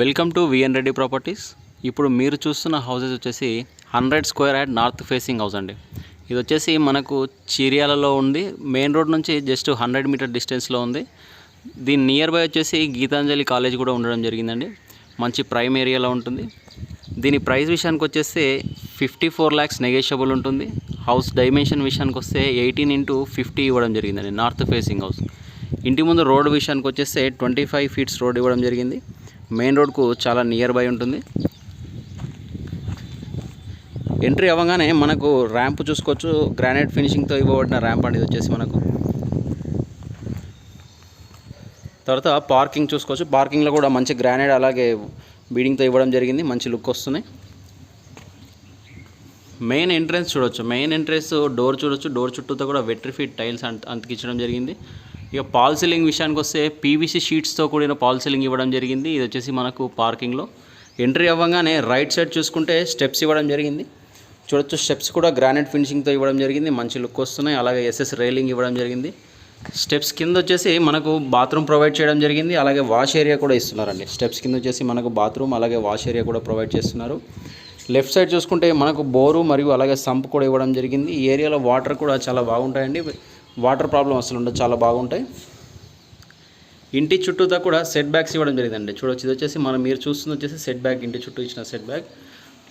Welcome to VN Reddy properties. ఇప్పుడు మీరు చూస్తున్న హౌసెస్ వచ్చేసి hundred square yard north facing house అండి. ఇది వచ్చేసి మనకు చీరియాలలో ఉంది. మెయిన్ రోడ్ నుంచి జస్ట్ హండ్రెడ్ మీటర్ డిస్టెన్స్లో ఉంది. దీని నియర్ బై వచ్చేసి గీతాంజలి కాలేజ్ కూడా ఉండడం జరిగిందండి. మంచి ప్రైమ్ ఏరియాలో ఉంటుంది. దీని ప్రైస్ విషయానికి వచ్చేస్తే ఫిఫ్టీ ఫోర్ ల్యాక్స్ నెగోషియబుల్ ఉంటుంది. హౌస్ డైమెన్షన్ విషయానికి వస్తే ఎయిటీన్ ఇంటూ ఫిఫ్టీ ఇవ్వడం జరిగిందండి నార్త్ ఫేసింగ్ హౌస్. ఇంటి ముందు రోడ్ విషయానికి వచ్చేస్తే ట్వంటీ ఫైవ్ ఫీట్స్ రోడ్ ఇవ్వడం జరిగింది. మెయిన్ రోడ్కు చాలా నియర్ బై ఉంటుంది. ఎంట్రీ అవ్వగానే మనకు ర్యాంప్ చూసుకోవచ్చు. గ్రానైట్ ఫినిషింగ్తో ఇవ్వబడిన ర్యాంప్ అనేది వచ్చేసి మనకు. తర్వాత పార్కింగ్ చూసుకోవచ్చు. పార్కింగ్లో కూడా మంచి గ్రానైడ్ అలాగే బీడింగ్తో ఇవ్వడం జరిగింది. మంచి లుక్ వస్తున్నాయి. మెయిన్ ఎంట్రెన్స్ చూడొచ్చు. మెయిన్ ఎంట్రెన్స్ డోర్ చూడొచ్చు. డోర్ చుట్టూతో కూడా వెట్రిఫిట్ టైల్స్ అంత అంతికించడం జరిగింది. ఇక పాల్ సీలింగ్ విషయానికి వస్తే పీవీసీ షీట్స్తో కూడిన పాల్ సీలింగ్ ఇవ్వడం జరిగింది. ఇది వచ్చేసి మనకు పార్కింగ్లో. ఎంట్రీ అవ్వగానే రైట్ సైడ్ చూసుకుంటే స్టెప్స్ ఇవ్వడం జరిగింది. చూడొచ్చు స్టెప్స్ కూడా గ్రానైట్ ఫినిషింగ్తో ఇవ్వడం జరిగింది. మంచి లుక్ వస్తున్నాయి. అలాగే ఎస్ఎస్ రైలింగ్ ఇవ్వడం జరిగింది. స్టెప్స్ కింద వచ్చేసి మనకు బాత్రూమ్ ప్రొవైడ్ చేయడం జరిగింది. అలాగే వాష్ ఏరియా కూడా ఇస్తున్నారండి. స్టెప్స్ కింద వచ్చేసి మనకు బాత్రూమ్ అలాగే వాష్ ఏరియా కూడా ప్రొవైడ్ చేస్తున్నారు. లెఫ్ట్ సైడ్ చూసుకుంటే మనకు బోరు మరియు అలాగే సంప్ కూడా ఇవ్వడం జరిగింది. ఈ ఏరియాలో వాటర్ కూడా చాలా బాగుంటాయండి. వాటర్ ప్రాబ్లం అసలు ఉండదు చాలా బాగుంటాయి. ఇంటి చుట్టూతో కూడా సెట్ బ్యాక్స్ ఇవ్వడం జరిగిందండి. చూడొచ్చు ఇది వచ్చేసి మనం మీరు చూస్తుంది వచ్చేసి సెట్ బ్యాక్ ఇంటి చుట్టూ ఇచ్చిన సెట్ బ్యాక్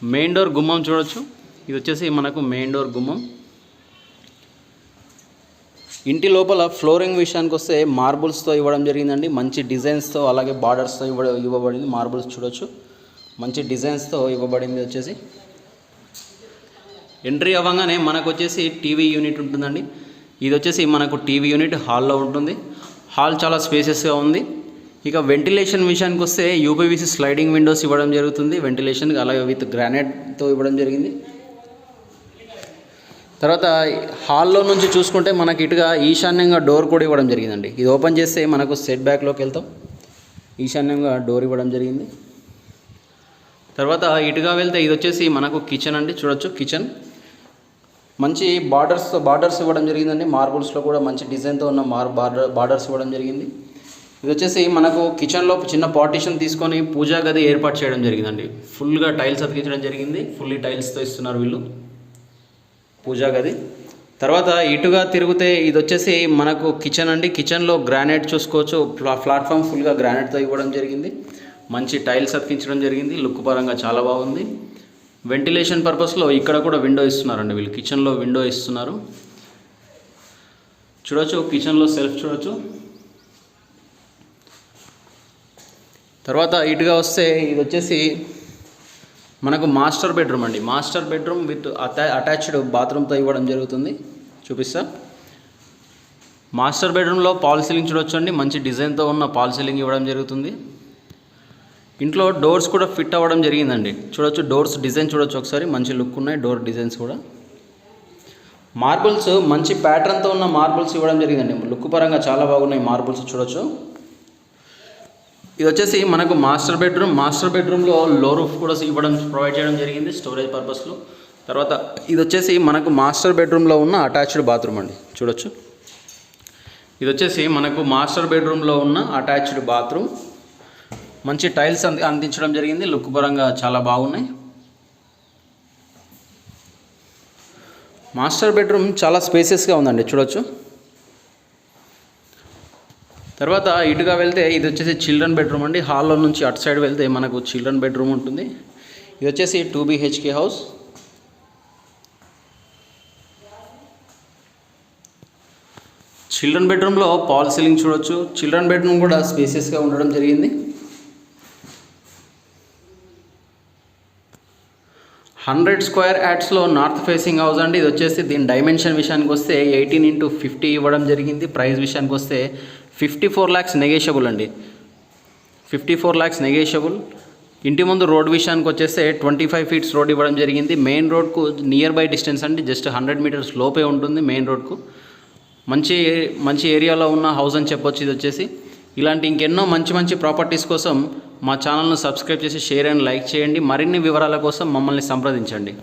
మెయిన్ డోర్ గుమ్మం చూడొచ్చు. ఇది వచ్చేసి మనకు మెయిన్ డోర్ గుమ్మం. ఇంటి లోపల ఫ్లోరింగ్ విషయానికి వస్తే మార్బుల్స్తో ఇవ్వడం జరిగిందండి. మంచి డిజైన్స్తో అలాగే బార్డర్స్తో ఇవ్వ ఇవ్వబడింది. మార్బుల్స్ చూడొచ్చు. మంచి డిజైన్స్తో ఇవ్వబడింది వచ్చేసి. ఎంట్రీ అవ్వగానే మనకు వచ్చేసి టీవీ యూనిట్ ఉంటుందండి. ఇది వచ్చేసి మనకు టీవీ యూనిట్ హాల్లో ఉంటుంది. హాల్ చాలా స్పేసెస్గా ఉంది. ఇక వెంటిలేషన్ విషయానికి వస్తే యూపీవీసీ స్లైడింగ్ విండోస్ ఇవ్వడం జరుగుతుంది. వెంటిలేషన్ అలాగే విత్ గ్రానైట్తో ఇవ్వడం జరిగింది. తర్వాత హాల్లో నుంచి చూసుకుంటే మనకి ఇటుగా ఈశాన్యంగా డోర్ కూడా ఇవ్వడం జరిగిందండి. ఇది ఓపెన్ చేస్తే మనకు సెట్ బ్యాక్లోకి వెళ్తాం. ఈశాన్యంగా డోర్ ఇవ్వడం జరిగింది. తర్వాత ఇటుగా వెళ్తే ఇది వచ్చేసి మనకు కిచెన్ అండి. చూడొచ్చు కిచెన్. మంచి బార్డర్స్తో బార్డర్స్ ఇవ్వడం జరిగిందండి. మార్బుల్స్లో కూడా మంచి డిజైన్తో ఉన్న మార్ బార్డర్ బార్డర్స్ ఇవ్వడం జరిగింది. ఇది వచ్చేసి మనకు కిచెన్లో చిన్న పార్టీషన్ తీసుకొని పూజా గది ఏర్పాటు చేయడం జరిగిందండి. ఫుల్గా టైల్స్ అతికించడం జరిగింది. ఫుల్లీ టైల్స్తో ఇస్తున్నారు వీళ్ళు పూజా గది. తర్వాత ఇటుగా తిరిగితే ఇది వచ్చేసి మనకు కిచెన్ అండి. కిచెన్లో గ్రానైట్ చూసుకోవచ్చు. ప్లా ప్లాట్ఫామ్ ఫుల్గా గ్రానైట్తో ఇవ్వడం జరిగింది. మంచి టైల్స్ అతికించడం జరిగింది. లుక్ పరంగా చాలా బాగుంది. వెంటిలేషన్ పర్పస్లో ఇక్కడ కూడా విండో ఇస్తున్నారండి. వీళ్ళు కిచెన్లో విండో ఇస్తున్నారు. చూడొచ్చు కిచెన్లో సెల్ఫ్ చూడొచ్చు. తర్వాత ఇటుగా వస్తే ఇది వచ్చేసి మనకు మాస్టర్ బెడ్రూమ్ అండి. మాస్టర్ బెడ్రూమ్ విత్ అటా అటాచ్డ్ బాత్రూమ్తో ఇవ్వడం జరుగుతుంది. చూపిస్తా. మాస్టర్ బెడ్రూమ్లో పాల్ సీలింగ్ చూడొచ్చు అండి మంచి డిజైన్తో ఉన్న పాల్ సీలింగ్ ఇవ్వడం జరుగుతుంది. ఇంట్లో డోర్స్ కూడా ఫిట్ అవ్వడం జరిగిందండి. చూడొచ్చు డోర్స్ డిజైన్ చూడొచ్చు ఒకసారి. మంచి లుక్ ఉన్నాయి డోర్ డిజైన్స్ కూడా. మార్బుల్స్ మంచి ప్యాటర్న్తో ఉన్న మార్బుల్స్ ఇవ్వడం జరిగిందండి. లుక్ పరంగా చాలా బాగున్నాయి మార్బుల్స్ చూడొచ్చు. ఇది వచ్చేసి మనకు మాస్టర్ బెడ్రూమ్ మాస్టర్ బెడ్రూమ్లో లో రూఫ్ కూడా ఇవ్వడం ప్రొవైడ్ చేయడం జరిగింది స్టోరేజ్ పర్పస్లో తర్వాత ఇది వచ్చేసి మనకు మాస్టర్ బెడ్రూమ్లో ఉన్న అటాచ్డ్ బాత్రూమ్ అండి. చూడొచ్చు. ఇది వచ్చేసి మనకు మాస్టర్ బెడ్రూమ్లో ఉన్న అటాచ్డ్ బాత్రూమ్ మంచి టైల్స్ అంది అందించడం జరిగింది. లుక్ పరంగా చాలా బాగున్నాయి. మాస్టర్ బెడ్రూమ్ చాలా స్పేసెస్గా ఉందండి చూడొచ్చు. తర్వాత ఇటుగా వెళ్తే ఇది వచ్చేసి చిల్డ్రన్ బెడ్రూమ్ అండి. హాల్లో నుంచి అటు సైడ్ వెళ్తే మనకు చిల్డ్రన్ బెడ్రూమ్ ఉంటుంది. ఇది వచ్చేసి టూ బీహెచ్కే హౌస్. చిల్డ్రన్ బెడ్రూమ్లో పాల్ సీలింగ్ చూడొచ్చు. చిల్డ్రన్ బెడ్రూమ్ కూడా స్పేసెస్గా ఉండడం జరిగింది. హండ్రెడ్ స్క్వేర్ యాడ్స్లో నార్త్ ఫేసింగ్ హౌస్ అండి. ఇది వచ్చేసి దీని డైమెన్షన్ విషయానికి వస్తే ఎయిటీన్ ఇంటూ ఫిఫ్టీ ఇవ్వడం జరిగింది. ప్రైస్ విషయానికి వస్తే ఫిఫ్టీ ఫోర్ ల్యాక్స్ నెగేషియబుల్ అండి. Fifty four lakhs negotiable. ఇంటి ముందు రోడ్ విషయానికి వచ్చేస్తే ట్వంటీ ఫైవ్ ఫీట్స్ రోడ్ ఇవ్వడం జరిగింది. మెయిన్ రోడ్కు నియర్ బై డిస్టెన్స్ అండి. జస్ట్ హండ్రెడ్ మీటర్స్ లోపే ఉంటుంది మెయిన్ రోడ్కు. మంచి మంచి ఏరియాలో ఉన్న హౌస్ అని చెప్పొచ్చు ఇది వచ్చేసి. ఇలాంటి ఇంకెన్నో మంచి మంచి ప్రాపర్టీస్ కోసం మా ఛానల్ను సబ్స్క్రైబ్ చేసి షేర్ అండ్ లైక్ చేయండి. మరిన్ని వివరాల కోసం మమ్మల్ని సంప్రదించండి.